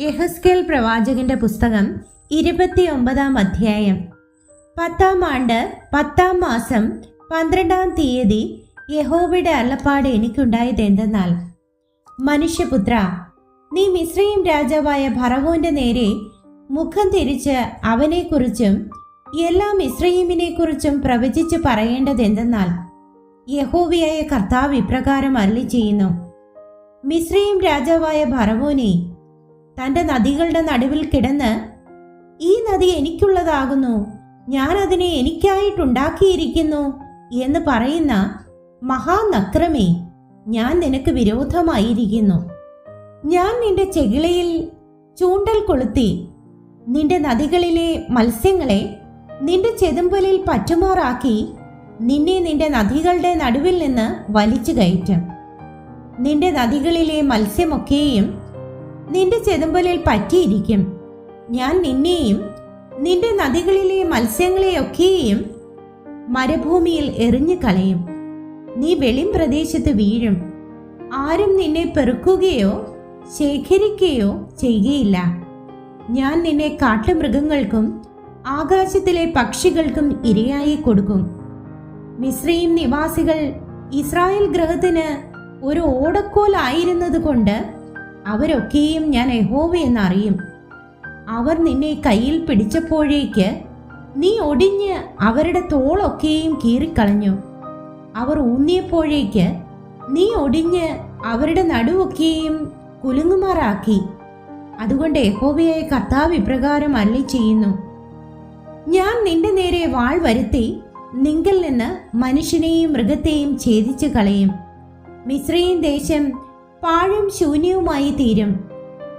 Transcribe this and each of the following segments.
യഹസ്കേൽ പ്രവാചകന്റെ പുസ്തകം ഇരുപത്തിയൊമ്പതാം അധ്യായം. പത്താം ആണ്ട് പത്താം മാസം പന്ത്രണ്ടാം തീയതി യഹോവയുടെ അള്ളപ്പാട് എനിക്കുണ്ടായത് എന്തെന്നാൽ മനുഷ്യപുത്ര നീ മിശ്രയും രാജാവായ ഭറവോന്റെ നേരെ മുഖം തിരിച്ച് അവനെക്കുറിച്ചും എല്ലാ മിശ്രയീമിനെക്കുറിച്ചും പ്രവചിച്ച് പറയേണ്ടതെന്തെന്നാൽ യഹോവയായ കർത്താവ് ഇപ്രകാരം അരളി ചെയ്യുന്നു മിശ്രയും രാജാവായ ഭറവോനെ തന്റെ നദികളുടെ നടുവിൽ കിടന്ന് ഈ നദി എനിക്കുള്ളതാകുന്നു. ഞാൻ അതിനെ എനിക്കായിട്ടുണ്ടാക്കിയിരിക്കുന്നു എന്ന് പറയുന്ന മഹാനക്രമേ ഞാൻ നിനക്ക് വിരോധമായിരിക്കുന്നു. ഞാൻ നിന്റെ ചെകിളയിൽ ചൂണ്ടൽ കൊളുത്തി നിന്റെ നദികളിലെ മത്സ്യങ്ങളെ നിന്റെ ചെതുമ്പലിൽ പറ്റുമാറാക്കി നിന്നെ നിന്റെ നദികളുടെ നടുവിൽ നിന്ന് വലിച്ചു കയറ്റും. നിന്റെ നദികളിലെ മത്സ്യമൊക്കെയും നിന്റെ ചെതുമ്പലിൽ പറ്റിയിരിക്കും. ഞാൻ നിന്നെയും നിന്റെ നദികളിലെ മത്സ്യങ്ങളെയൊക്കെയും മരുഭൂമിയിൽ എറിഞ്ഞു കളയും. നീ വെളിം പ്രദേശത്ത് വീഴും. ആരും നിന്നെ പെറുക്കുകയോ ശേഖരിക്കുകയോ ചെയ്യുകയില്ല ഞാൻ നിന്നെ കാട്ടുമൃഗങ്ങൾക്കും ആകാശത്തിലെ പക്ഷികൾക്കും ഇരയായി കൊടുക്കും. മിശ്രയും നിവാസികൾ ഇസ്രായേൽ ഗ്രഹത്തിന് ഒരു ഓടക്കോലായിരുന്നത് കൊണ്ട് അവരൊക്കെയും ഞാൻ യഹോവയെന്ന് അറിയും അവർ നിന്നെ കയ്യിൽ പിടിച്ചപ്പോഴേക്ക് നീ ഒടിഞ്ഞ് അവരുടെ തോളൊക്കെയും കീറിക്കളഞ്ഞു. അവർ ഊന്നിയപ്പോഴേക്ക് നീ ഒടിഞ്ഞ് അവരുടെ നടുവൊക്കെയും കുലുങ്ങുമാറാക്കി. അതുകൊണ്ട് യഹോവയായ കർത്താവ് ഇപ്രകാരം അല്ലി ചെയ്യുന്നു ഞാൻ നിന്റെ നേരെ വാൾ വരുത്തി നിങ്കിൽ നിന്ന് മനുഷ്യനെയും മൃഗത്തെയും ഛേദിച്ചു കളയും മിശ്രയും ദേശം പാഴും ശൂന്യവുമായി തീരും.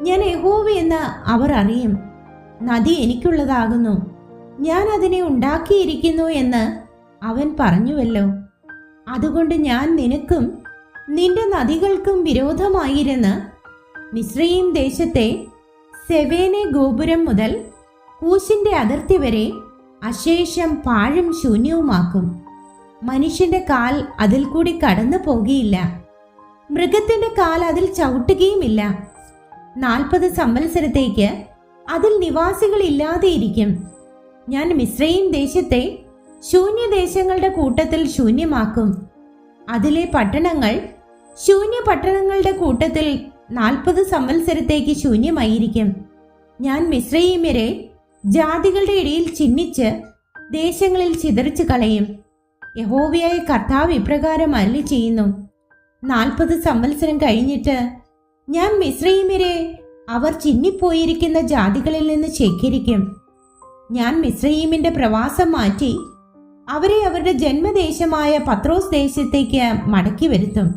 ഞാൻ യഹോവയെന്ന് അവർ അറിയും. നദി എനിക്കുള്ളതാകുന്നു. ഞാൻ അതിനെ ഉണ്ടാക്കിയിരിക്കുന്നു എന്ന് അവൻ പറഞ്ഞുവല്ലോ. അതുകൊണ്ട് ഞാൻ നിനക്കും നിന്റെ നദികൾക്കും വിരോധമായിരുന്ന് മിശ്രയും ദേശത്തെ സെവേനെ ഗോപുരം മുതൽ കൂശിന്റെ അതിർത്തി വരെ അശേഷം പാഴും ശൂന്യവുമാക്കും. മനുഷ്യന്റെ കാൽ അതിൽ കൂടി കടന്നു പോകുകയില്ല മൃഗത്തിന്റെ കാൽ അതിൽ ചവിട്ടുകയുമില്ല. നാൽപ്പത് സംവത്സരത്തേക്ക് അതിൽ നിവാസികൾ ഇരിക്കും ഞാൻ മിശ്രയും ദേശത്തെ ശൂന്യദേശങ്ങളുടെ കൂട്ടത്തിൽ ശൂന്യമാക്കും. അതിലെ പട്ടണങ്ങൾ ശൂന്യ പട്ടണങ്ങളുടെ കൂട്ടത്തിൽ നാൽപ്പത് സംവത്സരത്തേക്ക് ശൂന്യമായിരിക്കും. ഞാൻ മിശ്രയീമ്യരെ ജാതികളുടെ ഇടയിൽ ചിഹ്നിച്ച് ദേശങ്ങളിൽ ചിതറിച്ചു കളയും യഹോവയായ കർത്താവ് ഇപ്രകാരം അല്ലി ചെയ്യുന്നു നാൽപ്പത് സംവത്സരം കഴിഞ്ഞിട്ട് ഞാൻ മിശ്രീമിരെ അവർ ചിന്നിപ്പോയിരിക്കുന്ന ജാതികളിൽ നിന്ന് ശേഖരിക്കും. ഞാൻ മിശ്രീമിന്റെ പ്രവാസം മാറ്റി അവരെ അവരുടെ ജന്മദേശമായ പത്രോസ് ദേശത്തേക്ക് മടക്കി വരുത്തും.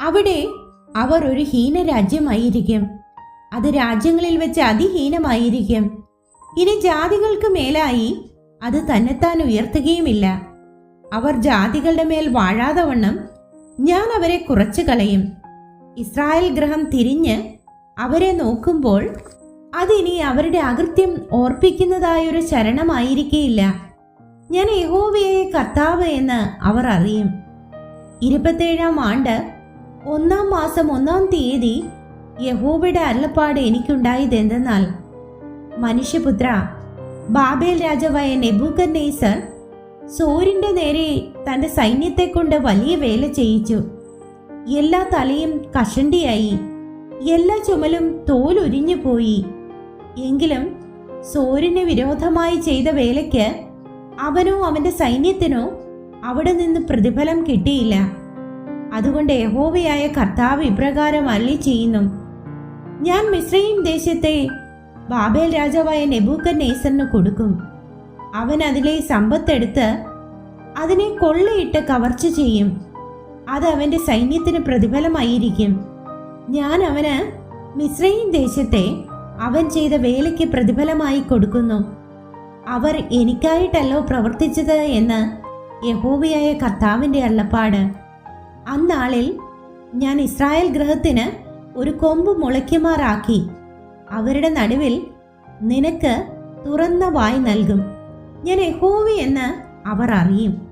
അവിടെ അവർ ഒരു ഹീന രാജ്യമായിരിക്കും അത് രാജ്യങ്ങളിൽ വെച്ച് അതിഹീനമായിരിക്കും. ഇനി ജാതികൾക്ക് മേലായി അത് തന്നെത്താൻ ഉയർത്തുകയുമില്ല. അവർ ജാതികളുടെ മേൽ വാഴാതെ വണ്ണം ഞാൻ അവരെ കുറച്ചു കളയും. ഇസ്രായേൽ ഗ്രഹം തിരിഞ്ഞ് അവരെ നോക്കുമ്പോൾ അതിനി അവരുടെ അകൃത്യം ഓർപ്പിക്കുന്നതായൊരു ചരണമായിരിക്കേയില്ല ഞാൻ യഹോവയെ കർത്താവ് എന്ന് അവർ അറിയും. ഇരുപത്തേഴാം ആണ്ട് ഒന്നാം മാസം ഒന്നാം തീയതി യഹോവയുടെ അരുളപ്പാട് എനിക്കുണ്ടായത് എന്തെന്നാൽ മനുഷ്യപുത്ര ബാബേൽ രാജാവായ നെബൂക്കന്നേസർ സോരിന്റെ നേരെ തന്റെ സൈന്യത്തെ കൊണ്ട് വലിയ വേല ചെയ്യിച്ചു. എല്ലാ തലയും കഷണ്ടിയായി. എല്ലാ ചുമലും തോലൊരിഞ്ഞു പോയി. എങ്കിലും സൂര്യന് വിരോധമായി ചെയ്ത വേലയ്ക്ക് അവനോ അവന്റെ സൈന്യത്തിനോ അവിടെ നിന്ന് പ്രതിഫലം കിട്ടിയില്ല. അതുകൊണ്ട് യഹോവയായ കർത്താവ് ഇപ്രകാരം അല്ലി ചെയ്യുന്നു. ഞാൻ മിശ്രയും ദേശത്തെ ബാബേൽ രാജാവായ നെബൂക്കൻ നേസറിന് കൊടുക്കും. അവൻ അതിലെ സമ്പത്തെടുത്ത് അതിനെ കൊള്ളയിട്ട് കവർച്ച ചെയ്യും. അത് അവന്റെ സൈന്യത്തിന് പ്രതിഫലമായിരിക്കും. ഞാൻ അവന് മിസ്രൈൻ ദേശത്തെ അവൻ ചെയ്ത വേലയ്ക്ക് പ്രതിഫലമായി കൊടുക്കുന്നു. അവർ എനിക്കായിട്ടല്ലോ പ്രവർത്തിച്ചത് എന്ന് യഹോവയായ കർത്താവിന്റെ അള്ളപ്പാട് അന്നാളിൽ ഞാൻ ഇസ്രായേൽ ഗ്രഹത്തിന് ഒരു കൊമ്പ് മുളയ്ക്കുമാറാക്കി. അവരുടെ നടുവിൽ നിനക്ക് തുറന്ന വായ് നൽകും. ഞാൻ യഹോവ എന്ന് അവർ അറിയും.